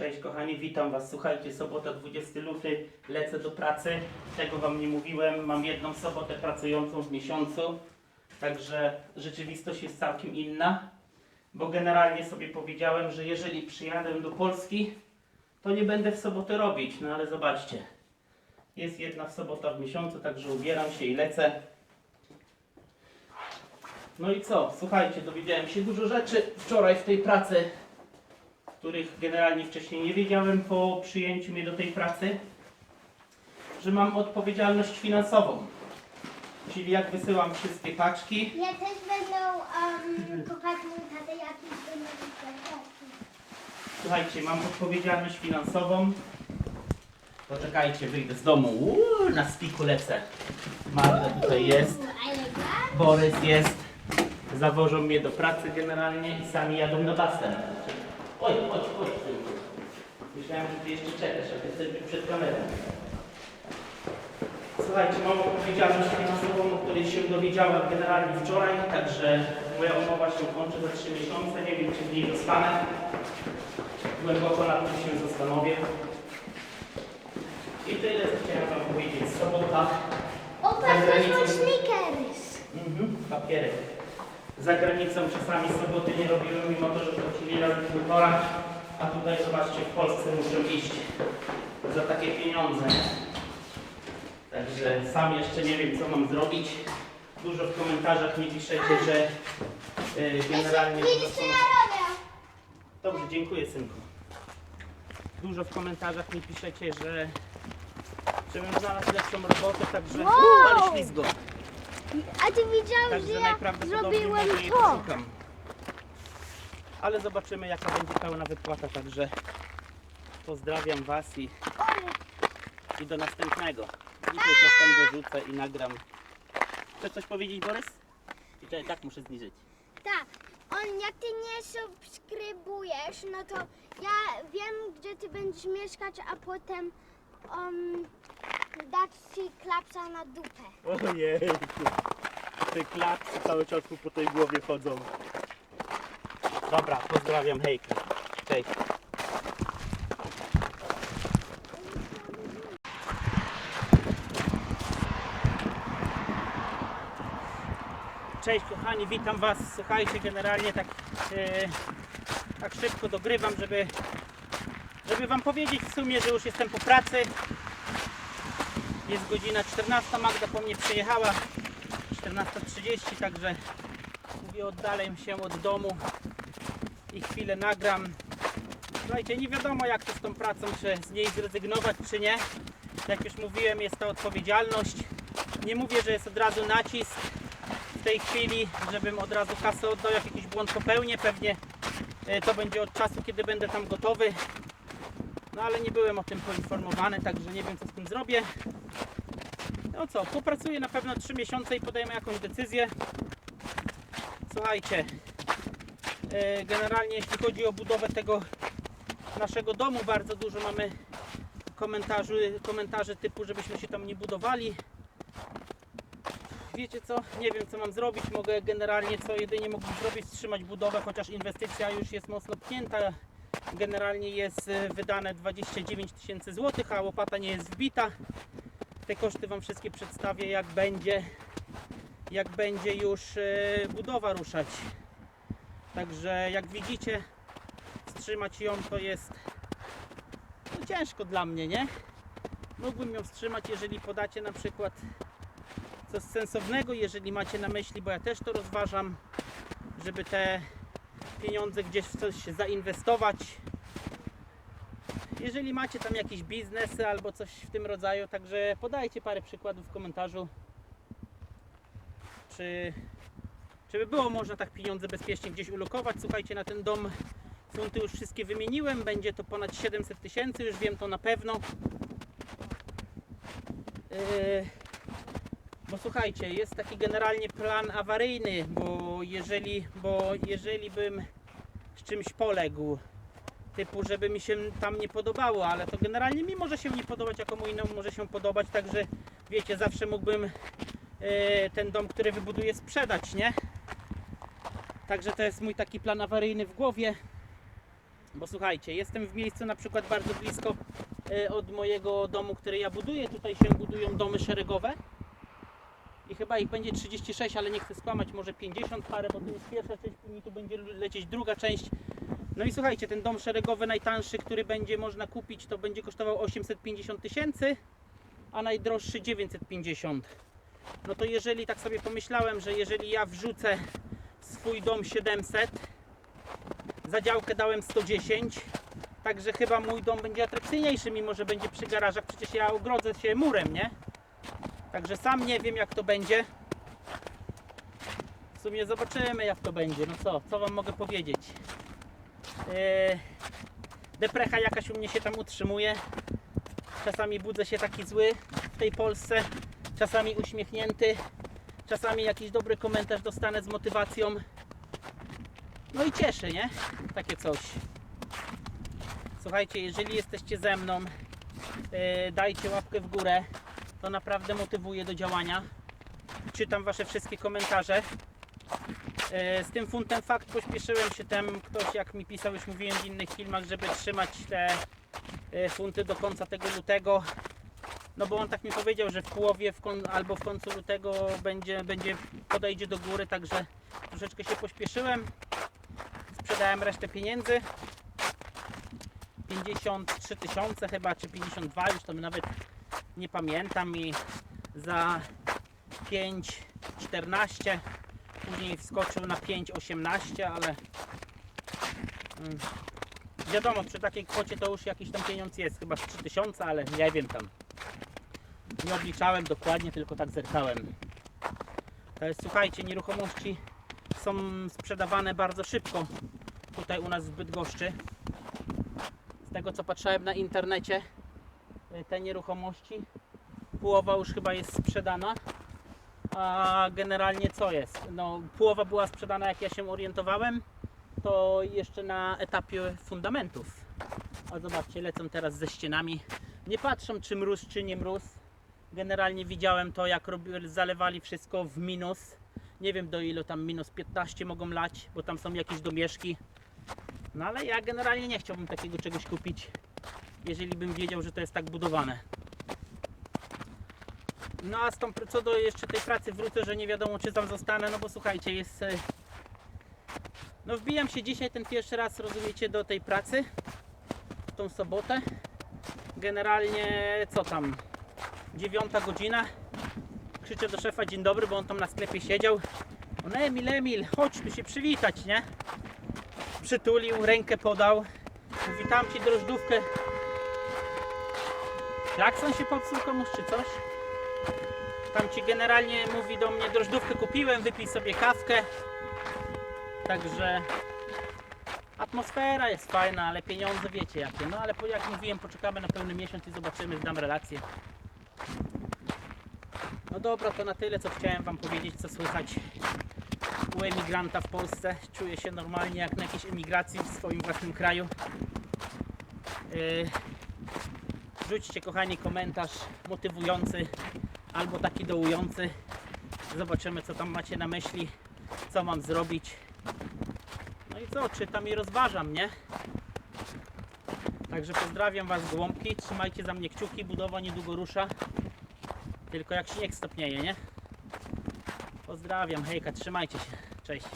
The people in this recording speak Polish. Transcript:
Cześć kochani, witam Was. Słuchajcie, sobota 20 luty, lecę do pracy. Tego Wam nie mówiłem, mam jedną sobotę pracującą w miesiącu. Także rzeczywistość jest całkiem inna. Bo generalnie sobie powiedziałem, że jeżeli przyjadę do Polski, to nie będę w sobotę robić. No ale zobaczcie, jest jedna sobota w miesiącu, także ubieram się i lecę. No i co? Słuchajcie, dowiedziałem się dużo rzeczy wczoraj w tej pracy których generalnie wcześniej nie wiedziałem po przyjęciu mnie do tej pracy, że mam odpowiedzialność finansową. Czyli jak wysyłam wszystkie paczki, Ja też będą um, kochać mój będą słuchajcie, mam odpowiedzialność finansową. Poczekajcie, wyjdę z domu. Uuu, na spiku lecę. Magda tutaj jest, Borys jest. Zawożą mnie do pracy generalnie i sami jadą na basen. Oj, chodź, chodź. synku. Myślałem, że ty jeszcze czekasz, a ty jesteś przed kamerą. Słuchajcie, mam odpowiedzialność finansową, o której się dowiedziałem generalnie wczoraj, także moja umowa się kończy za 3 miesiące, nie wiem czy w niej zostanę. Głęboko nad tym się zastanowię. I tyle co chciałem wam powiedzieć. Sobota. O, patrz, są sneakers. Mhm, papierek. Za granicą czasami soboty nie robimy, mimo to, że płacili razy półtora, a tutaj zobaczcie, w Polsce muszę iść za takie pieniądze. Także sam jeszcze nie wiem, co mam zrobić. Dużo w komentarzach mi piszecie, że y, generalnie... Robię? Dobrze, dziękuję synku. Dużo w komentarzach mi piszecie, że żebym znalazł lepszą robotę, także wow. ale ślizgo. A ty widziałeś, Także że ja najprawdopodobniej zrobiłem może jej to? poszukam. Ale zobaczymy jaka będzie pełna wypłata, także pozdrawiam Was i, i do następnego. Dzisiaj coś tam dorzucę i nagram. Chcesz coś powiedzieć Borys? I czekaj, tak muszę zniżyć. Tak. On, jak ty nie subskrybujesz, no to ja wiem, gdzie ty będziesz mieszkać, a potem um, dać ci klapsa na dupę. Ojej, te klapsy cały czas mu po tej głowie chodzą. Dobra, pozdrawiam, hejka. Cześć. Cześć kochani, witam Was. Słuchajcie, generalnie tak, e, tak szybko dogrywam, żeby, żeby Wam powiedzieć w sumie, że już jestem po pracy. Jest godzina 14, Magda po mnie przyjechała 14.30, także mówię oddalę się od domu i chwilę nagram. Słuchajcie, nie wiadomo jak to z tą pracą, czy z niej zrezygnować, czy nie. Jak już mówiłem, jest to odpowiedzialność. Nie mówię, że jest od razu nacisk w tej chwili, żebym od razu kasę oddał, jak jakiś błąd popełnię. Pewnie e, to będzie od czasu, kiedy będę tam gotowy. No ale nie byłem o tym poinformowany, także nie wiem co z tym zrobię. No co, popracuję na pewno 3 miesiące i podejmę jakąś decyzję. Słuchajcie, e, generalnie jeśli chodzi o budowę tego naszego domu, bardzo dużo mamy komentarzy, komentarzy typu, żebyśmy się tam nie budowali. Wiecie co, nie wiem co mam zrobić, mogę generalnie co jedynie mógłbym zrobić, wstrzymać budowę, chociaż inwestycja już jest mocno pchnięta. Generalnie jest e, wydane 29 tysięcy złotych, a łopata nie jest wbita te koszty Wam wszystkie przedstawię, jak będzie, jak będzie już e, budowa ruszać. Także jak widzicie, wstrzymać ją to jest no, ciężko dla mnie, nie? Mógłbym ją wstrzymać, jeżeli podacie na przykład coś sensownego, jeżeli macie na myśli, bo ja też to rozważam, żeby te pieniądze gdzieś w coś zainwestować, jeżeli macie tam jakieś biznesy albo coś w tym rodzaju, także podajcie parę przykładów w komentarzu. Czy, czy by było można tak pieniądze bezpiecznie gdzieś ulokować? Słuchajcie, na ten dom funty już wszystkie wymieniłem. Będzie to ponad 700 tysięcy, już wiem to na pewno. Yy, bo słuchajcie, jest taki generalnie plan awaryjny, bo jeżeli, bo jeżeli bym z czymś poległ, typu, żeby mi się tam nie podobało, ale to generalnie mi może się nie podobać, a komu innemu może się podobać, także wiecie, zawsze mógłbym e, ten dom, który wybuduję sprzedać, nie? Także to jest mój taki plan awaryjny w głowie. Bo słuchajcie, jestem w miejscu na przykład bardzo blisko e, od mojego domu, który ja buduję. Tutaj się budują domy szeregowe. I chyba ich będzie 36, ale nie chcę skłamać, może 50 parę, bo to jest pierwsza część, później tu będzie lecieć druga część. No i słuchajcie, ten dom szeregowy najtańszy, który będzie można kupić, to będzie kosztował 850 tysięcy, a najdroższy 950. No to jeżeli tak sobie pomyślałem, że jeżeli ja wrzucę swój dom 700, za działkę dałem 110, także chyba mój dom będzie atrakcyjniejszy, mimo że będzie przy garażach, przecież ja ogrodzę się murem, nie? Także sam nie wiem jak to będzie. W sumie zobaczymy jak to będzie. No co, co wam mogę powiedzieć? Eee, deprecha jakaś u mnie się tam utrzymuje. Czasami budzę się taki zły w tej Polsce, czasami uśmiechnięty, czasami jakiś dobry komentarz dostanę z motywacją. No i cieszy, nie? Takie coś. Słuchajcie, jeżeli jesteście ze mną, e, dajcie łapkę w górę. To naprawdę motywuje do działania. Czytam Wasze wszystkie komentarze. E, Z tym funtem fakt pośpieszyłem się tem. Ktoś jak mi pisał, już mówiłem w innych filmach, żeby trzymać te e, funty do końca tego lutego. No bo on tak mi powiedział, że w połowie w albo w końcu lutego będzie, będzie podejdzie do góry, także troszeczkę się pośpieszyłem. Sprzedałem resztę pieniędzy. 53 tysiące chyba, czy 52, już tam nawet nie pamiętam i za 5,14 później wskoczył na 5,18, ale mm, wiadomo, przy takiej kwocie to już jakiś tam pieniądz jest, chyba z 3000, ale nie wiem tam. Nie obliczałem dokładnie, tylko tak zerkałem. To jest, słuchajcie, nieruchomości są sprzedawane bardzo szybko tutaj u nas w Bydgoszczy. Z tego co patrzałem na internecie, y, te nieruchomości, połowa już chyba jest sprzedana. A generalnie co jest? No, połowa była sprzedana jak ja się orientowałem, to jeszcze na etapie fundamentów. A zobaczcie, lecą teraz ze ścianami. Nie patrzą czy mróz, czy nie mróz. Generalnie widziałem to, jak zalewali wszystko w minus. Nie wiem do ilu tam minus 15 mogą lać, bo tam są jakieś domieszki. No ale ja generalnie nie chciałbym takiego czegoś kupić, jeżeli bym wiedział, że to jest tak budowane. No a z tą, co do jeszcze tej pracy wrócę, że nie wiadomo czy tam zostanę, no bo słuchajcie, jest... e, No wbijam się dzisiaj ten pierwszy raz, rozumiecie, do tej pracy, w tą sobotę. Generalnie, co tam, dziewiąta godzina, krzyczę do szefa dzień dobry, bo on tam na sklepie siedział. On Emil, Emil, chodź tu się przywitać, nie? Przytulił, rękę podał. Mówi, tam ci drożdżówkę. Klakson się popsuł komuś czy coś? Tam ci generalnie mówi do mnie, drożdżówkę kupiłem, wypij sobie kawkę. Także atmosfera jest fajna, ale pieniądze wiecie jakie. No ale jak mówiłem, poczekamy na pełny miesiąc i zobaczymy, zdam relację. No dobra, to na tyle, co chciałem Wam powiedzieć, co słychać u emigranta w Polsce. Czuję się normalnie jak na jakiejś emigracji w swoim własnym kraju. Yy, Rzućcie kochani komentarz motywujący albo taki dołujący. Zobaczymy co tam macie na myśli, co mam zrobić. No i co, czytam i rozważam, nie? Także pozdrawiam Was gołąbki, trzymajcie za mnie kciuki, budowa niedługo rusza. Tylko jak śnieg stopnieje, nie? Pozdrawiam, hejka, trzymajcie się. Cześć.